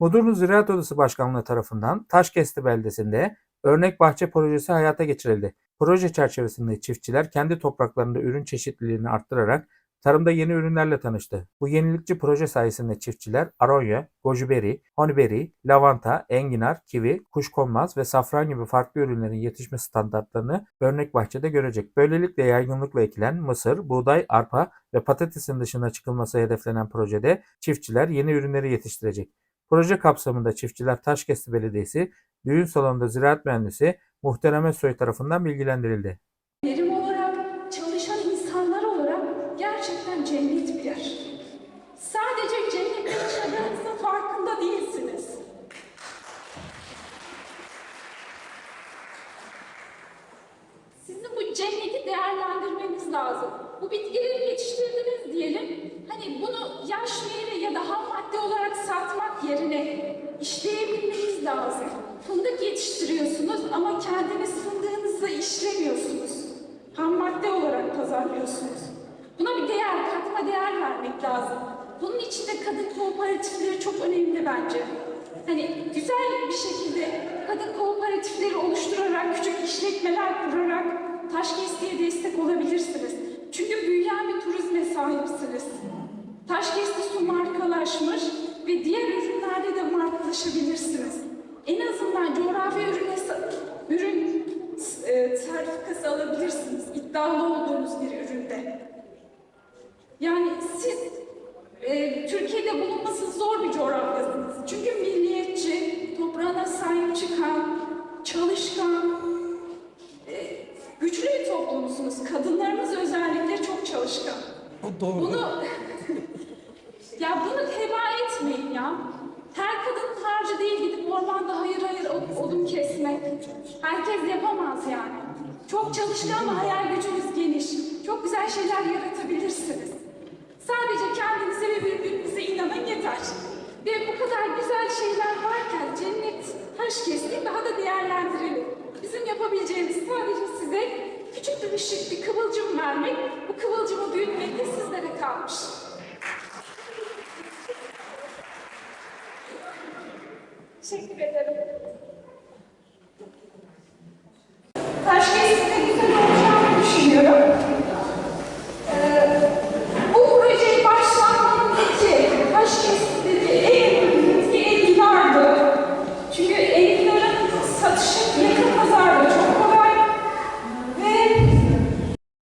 Mudurnu Ziraat Odası Başkanlığı tarafından Taşkesti beldesinde örnek bahçe projesi hayata geçirildi. Proje çerçevesinde çiftçiler kendi topraklarında ürün çeşitliliğini arttırarak tarımda yeni ürünlerle tanıştı. Bu yenilikçi proje sayesinde çiftçiler aronya, gojiberi, honiberi, lavanta, enginar, kivi, kuşkonmaz ve safran gibi farklı ürünlerin yetişme standartlarını örnek bahçede görecek. Böylelikle yaygınlıkla ekilen mısır, buğday, arpa ve patatesin dışına çıkılması hedeflenen projede çiftçiler yeni ürünleri yetiştirecek. Proje kapsamında çiftçiler Taşkesti Belediyesi düğün salonunda ziraat mühendisi Muhterem Soy tarafından bilgilendirildi. Verim olarak, çalışan insanlar olarak gerçekten cennet bir yer. Sadece cennette yaşadığınızın farkında değilsiniz. Sizin bu cenneti değerlendirmeniz lazım. Bu bitkileri yetiştirdiniz diyelim. Hani bunu yaş meyve ya da ham madde olarak satmak yerine işleyebilmeniz lazım. Fındık yetiştiriyorsunuz ama kendiniz fındığınızı işlemiyorsunuz. Ham madde olarak pazarlıyorsunuz. Buna bir değer, katma değer vermek lazım. Bunun için de kadın kooperatifleri çok önemli bence. Hani güzel bir şekilde kadın kooperatifleri oluşturarak, küçük işletmeler kurarak Taşkesti'ye destek olabilirsiniz. Çünkü büyüyen bir turizme sahipsiniz. Taşkesti su markalaşmış de markalaşabilirsiniz. En azından coğrafi ürüne, ürün e, sertifikası alabilirsiniz. İddialı olduğunuz bir üründe. Yani siz e, Türkiye'de bulunması zor bir coğrafyasınız. Çünkü milliyetçi, toprağına sahip çıkan, çalışkan, e, güçlü bir toplumsunuz. Kadınlarımız özellikle çok çalışkan. O doğru. Bunu ya bunu heba etmeyin ya. Kesmek. Herkes yapamaz yani. Çok çalışkan ve hayal gücünüz geniş. Çok güzel şeyler yaratabilirsiniz. Sadece kendinize ve birbirinize inanın yeter. Ve bu kadar güzel şeyler varken cennet taş kesti daha da değerlendirelim. Bizim yapabileceğimiz sadece size küçük bir ışık, bir kıvılcım vermek. Bu kıvılcımı büyütmek de sizlere kalmış. Teşekkür ederim.